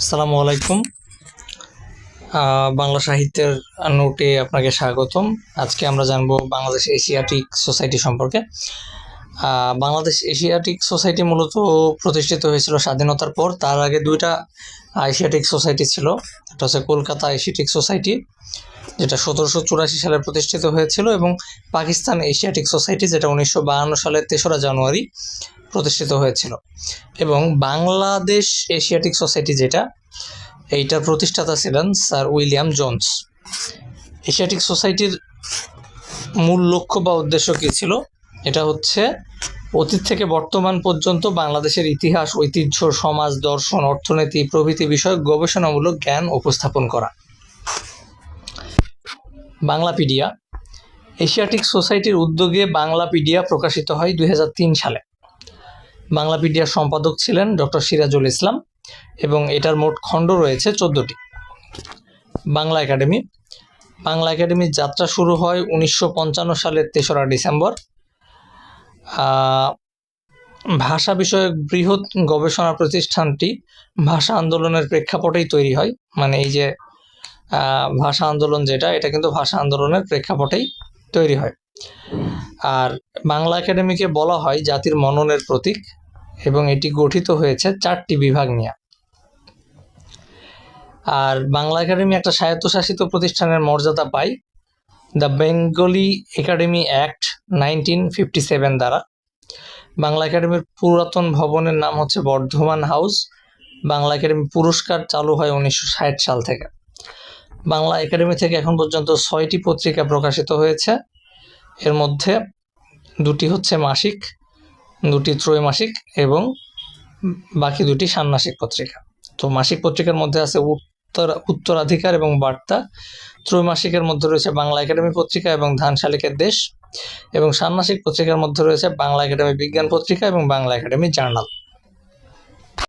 আসসালামু আলাইকুম। বাংলা সাহিত্যের নোটে আপনাকে স্বাগতম। আজকে আমরা জানব বাংলাদেশ এশিয়াটিক সোসাইটি সম্পর্কে। বাংলাদেশ এশিয়াটিক সোসাইটি মূলত প্রতিষ্ঠিত হয়েছিল স্বাধীনতার পর। তার আগে দুইটা এশিয়াটিক সোসাইটি ছিল। একটা হচ্ছে কলকাতা এশিয়াটিক সোসাইটি, যেটা সতেরোশো চুরাশি সালে প্রতিষ্ঠিত হয়েছিল এবং পাকিস্তান এশিয়াটিক সোসাইটি, যেটা উনিশশো বাহান্ন সালের তেসরা জানুয়ারি প্রতিষ্ঠিত হয়েছিল। এবং বাংলাদেশ এশিয়াটিক সোসাইটি যেটা, এইটার প্রতিষ্ঠাতা ছিলেন স্যার উইলিয়াম জোন্স। এশিয়াটিক সোসাইটির মূল লক্ষ্য বা উদ্দেশ্য কী ছিল? এটা হচ্ছে অতীত থেকে বর্তমান পর্যন্ত বাংলাদেশের ইতিহাস, ঐতিহ্য, সমাজ, দর্শন, অর্থনীতি, প্রভৃতি বিষয়ক গবেষণামূলক জ্ঞান উপস্থাপন করা। বাংলাপিডিয়া, এশিয়াটিক সোসাইটির উদ্যোগে বাংলাপিডিয়া প্রকাশিত হয় দুই হাজার তিন সালে। বাংলাপিডিয়ার সম্পাদক ছিলেন ডক্টর সিরাজুল ইসলাম এবং এটার মোট খণ্ড রয়েছে চোদ্দোটি। বাংলা একাডেমি, বাংলা একাডেমির যাত্রা শুরু হয় উনিশশো পঞ্চান্ন সালের তেসরা ডিসেম্বর। ভাষা বিষয়ক বৃহৎ গবেষণা প্রতিষ্ঠানটি ভাষা আন্দোলনের প্রেক্ষাপটেই তৈরি হয়। মানে এই যে ভাষা আন্দোলন যেটা, এটা কিন্তু ভাষা আন্দোলনের প্রেক্ষাপটেই তৈরি হয়। আর বাংলা একাডেমিকে বলা হয় জাতির মননের প্রতীক এবং এটি গঠিত হয়েছে চারটি বিভাগ নিয়ে। আর বাংলা একাডেমি একটা স্বায়ত্তশাসিত প্রতিষ্ঠানের মর্যাদা পায়। The Bengali academy act nineteen fifty seven দ্বারা। বাংলা একাডেমির পুরাতন ভবনের নাম হচ্ছে বর্ধমান হাউস। বাংলা একাডেমি পুরস্কার চালু হয় উনিশশো ষাট সাল থেকে। বাংলা একাডেমি থেকে এখন পর্যন্ত ছয়টি পত্রিকা প্রকাশিত হয়েছে। এর মধ্যে দুটি হচ্ছে মাসিক, দুটি ত্রৈমাসিক এবং বাকি দুটি ষান্মাসিক পত্রিকা। তো মাসিক পত্রিকার মধ্যে আছে উত্তর, উত্তরাধিকার এবং বার্তা। ত্রৈমাসিকের মধ্যে রয়েছে বাংলা একাডেমি পত্রিকা এবং ধানশালিকের দেশ। এবং ষান্মাসিক পত্রিকার মধ্যে রয়েছে বাংলা একাডেমি বিজ্ঞান পত্রিকা এবং বাংলা একাডেমি জার্নাল।